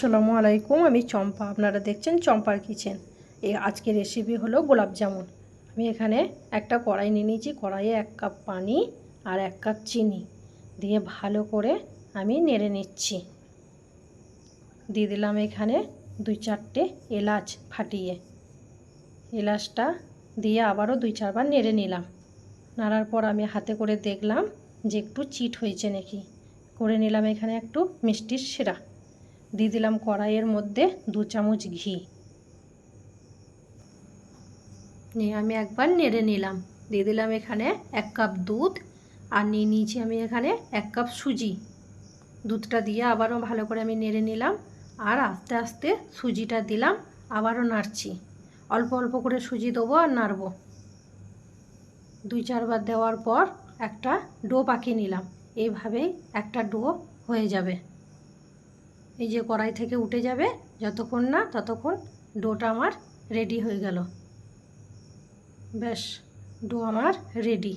আসসালামু আলাইকুম, আমি চম্পা। আপনারা দেখছেন চম্পার কিচেন। এই আজকের রেসিপি হলো গোলাপ জামুন। আমি এখানে একটা কড়াই নিয়ে নিয়েছি। কড়াইয়ে এক কাপ পানি আর এক কাপ চিনি দিয়ে ভালো করে আমি নেড়ে নিচ্ছি। দিয়ে দিলাম এখানে দুই চারটে এলাচ ফাটিয়ে। এলাচটা দিয়ে আবারও দুই চারবার নেড়ে নিলাম। নাড়ার পর আমি হাতে করে দেখলাম যে একটু চিট হয়েছে নাকি। করে নিলাম এখানে একটু মিষ্টির সেরা। দিয়ে দিলাম কড়াইয়ের মধ্যে দু চামচ ঘি। নিয়ে আমি একবার নেড়ে নিলাম। দিয়ে দিলাম এখানে এক কাপ দুধ আর নিয়ে নিয়েছি আমি এখানে এক কাপ সুজি। দুধটা দিয়ে আবারও ভালো করে আমি নেড়ে নিলাম আর আস্তে আস্তে সুজিটা দিলাম, আবারও নাড়ছি। অল্প অল্প করে সুজি দেবো আর নাড়বো। দুই চারবার দেওয়ার পর একটা ডো পাকিয়ে নিলাম। এইভাবেই একটা ডো হয়ে যাবে। এই যে কড়াই থেকে উঠে যাবে, যতক্ষণ না ততক্ষণ ডোটা আমার রেডি হয়ে গেল। ব্যাস, ডো আমার রেডি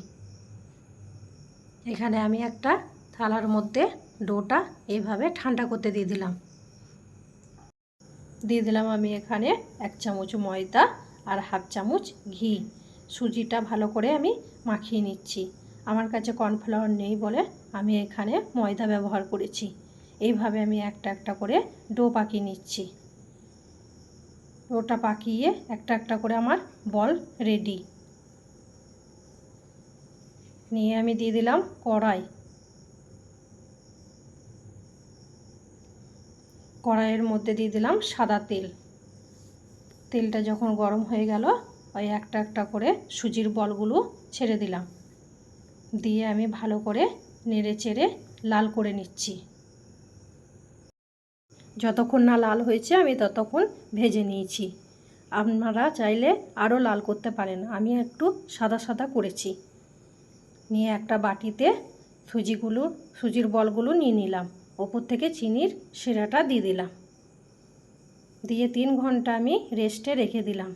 এখানে আমি একটা থালার মধ্যে ডোটা এইভাবে ঠান্ডা করতে দিয়ে দিলাম। দিয়ে দিলাম আমি এখানে এক চামচ ময়দা আর হাফ চামচ ঘি। সুজিটা ভালো করে আমি মাখিয়ে নিচ্ছি। আমার কাছে কর্নফ্লাওয়ার নেই বলে আমি এখানে ময়দা ব্যবহার করেছি। এইভাবে আমি একটা একটা করে ডো পাকিয়ে নিচ্ছি। ডোটা পাকিয়ে একটা একটা করে আমার বল রেডি। নিয়ে আমি দিয়ে দিলাম কড়াই। কড়াইয়ের মধ্যে দিয়ে দিলাম সাদা তেল। তেলটা যখন গরম হয়ে গেল, ওই একটা একটা করে সুজির বলগুলো ছেড়ে দিলাম। দিয়ে আমি ভালো করে নেড়ে চেড়ে লাল করে নিচ্ছি। যতক্ষণ না লাল হয়েছে, আমি ততক্ষণ ভেজে নিয়েছি। আপনারা চাইলে আরও লাল করতে পারেন। আমি একটু সাদা সাদা করেছি। নিয়ে একটা বাটিতে সুজিগুলো, সুজির বলগুলো নিয়ে নিলাম। ওপর থেকে চিনির শিরাটা দিয়ে দিলাম। দিয়ে তিন ঘণ্টা আমি রেস্টে রেখে দিলাম।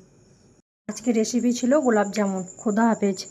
আজকে রেসিপি ছিল গোলাপ জামুন। খোদা হাফেজ।